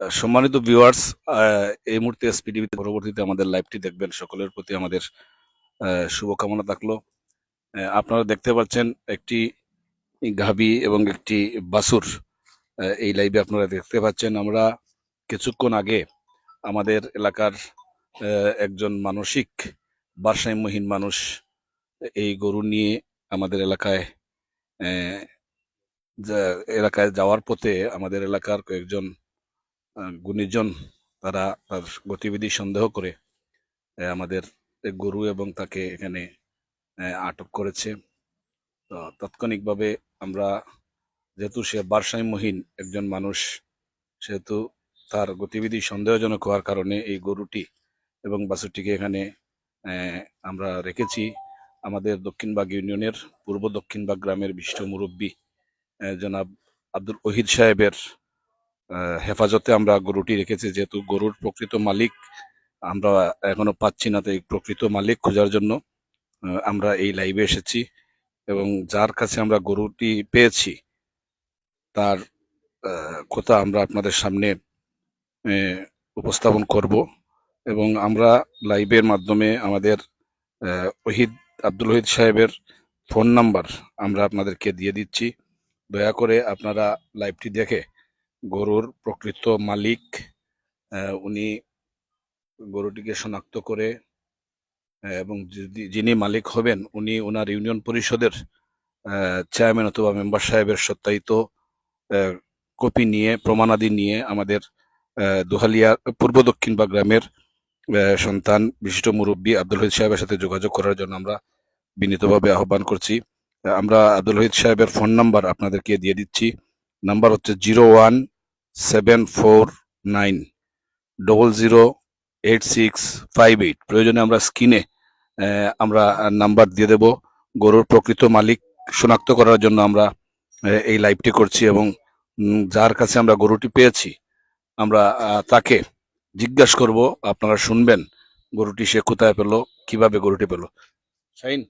সম্মানিত ভিউয়ার্স এই মুহূর্তে এসপিটিভিতে পরবর্তীতে আমাদের লাইভটি দেখবেন। সকলের প্রতি আমাদের শুভকামনা থাকল। আপনারা দেখতে পাচ্ছেন একটি গাভী এবং একটি বাসুর এই লাইভে আপনারা দেখতে পাচ্ছেন। আমরা কিছুক্ষণ আগে আমাদের এলাকার একজন মানসিক ভারসাম্যহীন মানুষ, এই গরু নিয়ে আমাদের এলাকায় এলাকায় যাওয়ার পথে আমাদের এলাকার কয়েকজন গুণীজন তারা তার গতিবিধি সন্দেহ করে আমাদের গরু এবং তাকে এখানে আটক করেছে। তাৎক্ষণিকভাবে আমরা যেহেতু সে ভারসাম্যহীন একজন মানুষ, সেহেতু তার গতিবিধি সন্দেহজনক হওয়ার কারণে এই গরুটি এবং বাছুরটিকে এখানে আমরা রেখেছি। আমাদের দক্ষিণবাগ ইউনিয়নের পূর্ব দক্ষিণবাগ গ্রামের বিশিষ্ট মুরব্বী জনাব আব্দুল ওহিদ সাহেবের হেফাজতে আমরা গরুটি রেখেছি। যেহেতু গরুর প্রকৃত মালিক, আমরা এখনও পাচ্ছি না তাই প্রকৃত মালিক খোঁজার জন্য আমরা এই লাইভে এসেছি এবং যার কাছে আমরা গরুটি পেয়েছি, তার কথা আমরা আপনাদের সামনে উপস্থাপন করব এবং আমরা লাইভের মাধ্যমে আমাদের ওহিদ, আব্দুল ওহিদ সাহেবের ফোন নাম্বার আমরা আপনাদেরকে দিয়ে দিচ্ছি। দয়া করে আপনারা লাইভটি দেখে গরুর প্রকৃত মালিক উনি গরুটিকে শনাক্ত করে এবং যিনি মালিক হবেন, উনি ওনার ইউনিয়ন পরিষদের চেয়ারম্যান অথবা মেম্বার সাহেবের সত্যায়িত কপি নিয়ে, প্রমাণাদি নিয়ে আমাদের দোহালিয়া, পূর্ব দক্ষিণ বা গ্রামের সন্তান, বিশিষ্ট মুরব্বী আব্দুল হহিদ সাহেবের সাথে যোগাযোগ করার জন্য আমরা বিনীতভাবে আহ্বান করছি। আমরা আব্দুল হহিদ সাহেবের ফোন নাম্বার আপনাদেরকে দিয়ে দিচ্ছি। নাম্বার হচ্ছে zero one seven four nine double zero eight six five eight. প্রয়োজনে আমরা স্ক্রিনে আমরা নাম্বার দিয়ে দেব। গরুর প্রকৃত মালিক শনাক্ত করার জন্য আমরা এই লাইভটি করছি এবং যার কাছে আমরা গরুটি পেয়েছি, আমরা তাকে জিজ্ঞাসা করব, আপনারা শুনবেন গরুটি সে কোথায় পেল, কীভাবে গরুটি পেল। শাইন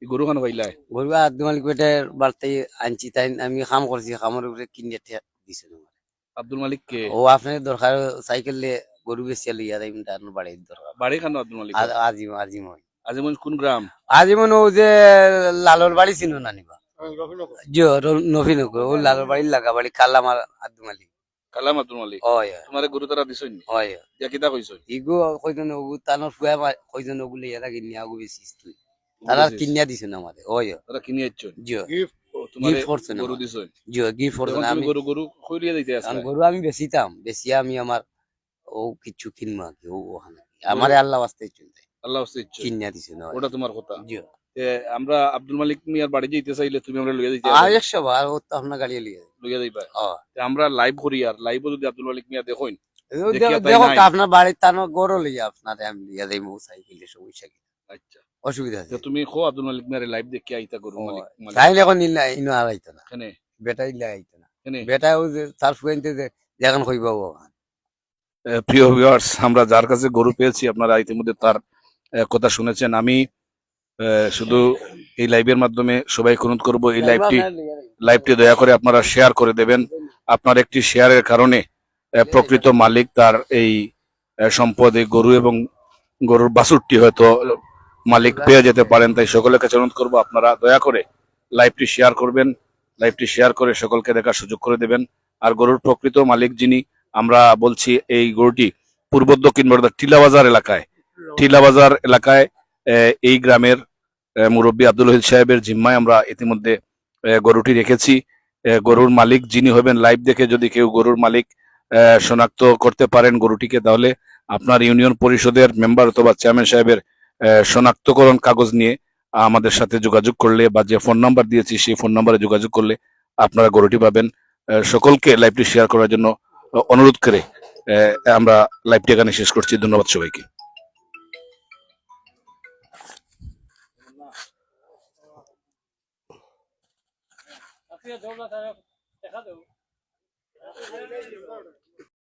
এই গরু খান ভাইলাই গরু আব্দুল পেটের বাড়তে আনছি তাই আমি কাম করছি কামের উপরে কিনে দিছে আব্দুল মালিক কে ও আপনার দরকার সাইকেল লিয়ে গরু বেশি লিয়া যাই তার বাড়ির দরকার। বাড়ি খান আব্দুল মালিক? আজ- আজিম আজিম আজিমগঞ্জ কোন গ্রাম? আজিমন ও যে লালর বাড়ি ছিল না নিবা? জি নফিনগর ও লালর বাড়ির লাগা বাড়ি কালাম আর আব্দুল মালিক। কালাম আব্দুল মালিক? হয় তোমার গরু তারা দিছই হয় ইয়া কিতা কইছই? ইগো কইজন ওগু তানোর ফুয়া কইজন ওগু লিয়া থাকি নিয়া ওগু বেশি তুই। তারা কিনিয়া দিছে না আমাদের হয় তারা কিনে যাচ্ছ জি তোমার Gift করছে না গরু আমার। দিছই জি গিফট এখন করছে তুমি আমি গরু গরু খইরিয়া দিতে কারণ আসলে গরু আমি বেচিতাম বেচিয়া আমি আমার ও কিছু কিনবো আর কি ও ওখানে। আমার আল্লাহ বাস্তে চলতে আল্লাহ কিনিয়া দিছে না ওটা তোমার কথা। জি আমরা আব্দুল মালিক মিয়ার বাড়ি যেতে চাইলে তুমি আমরা লইয়া দিতে আর একশো বার ও তো আপনার গাড়ি লিয়ে লইয়া দিবা। তে আমরা লাইভ করি আর লাইভও যদি আব্দুল মালিক মিয়া দেখুন ও দেখিয়া দেখো তাই দেখো আপনার তানো গরু লিয়া আপনার আমি সাইকেলে সমস্যা কি আচ্ছা। অসুবিধা আছে। তুমি খো আব্দুল মালিক মিয়ার লাইভ দেখে আইতা গরু মালিক মালিক। তাই এখন ইনো আর আইতো না। এখানে বেটা ইল্লা আইতো না। এখানে বেটা ও তার ফুয়েন্তে যে যেখান কইবা ও প্রিয় ভিউয়ার্স আমরা যার কাছে গরু পেয়েছি আপনারা ইতিমধ্যে তার কথা শুনেছেন। আমি শুধু এই লাইভের মাধ্যমে সবাই অনুরোধ করব এই লাইভটি লাইভটি দয়া করে আপনারা শেয়ার করে দেবেন। আপনার একটি শেয়ারের কারণে প্রকৃত মালিক তার এই সম্পদ এই গরু এবং গরুর বাছুরটি হয়তো মালিক পেয়ে যেতে পারেন, তাই সকলের কাছে অনুরোধ করব, আপনারা দয়া করে লাইভটি শেয়ার করবেন, লাইভটি শেয়ার করে সকলকে দেখার সুযোগ করে দেবেন। আর গরুর প্রকৃত মালিক যিনি, আমরা বলছি এই গরুটি পূর্ব দক্ষিণ বরদা টিলাবাজার এলাকায়। টিলাবাজার এলাকায় এই গ্রামের মুরব্বী আব্দুল রহিদ সাহেবের জিম্মায় আমরা ইতিমধ্যে গরুটি রেখেছি। গরুর মালিক যিনি হবেন লাইভ দেখে যদি কেউ গরুর মালিক শনাক্ত করতে পারেন গরুটিকে, তাহলে আপনার ইউনিয়ন পরিষদের মেম্বার অথবা চেয়ারম্যান সাহেবের শনাক্তকরণ কাগজ নিয়ে আমাদের সাথে যোগাযোগ করলে বা যে ফোন নাম্বার দিয়েছি সেই ফোন নাম্বারে যোগাযোগ করলে আপনারা গরুটি পাবেন। সকলকে লাইভটি শেয়ার করার জন্য অনুরোধ করে আমরা লাইভটি এখানে শেষ করছি। ধন্যবাদ সবাইকে। দেখা দেও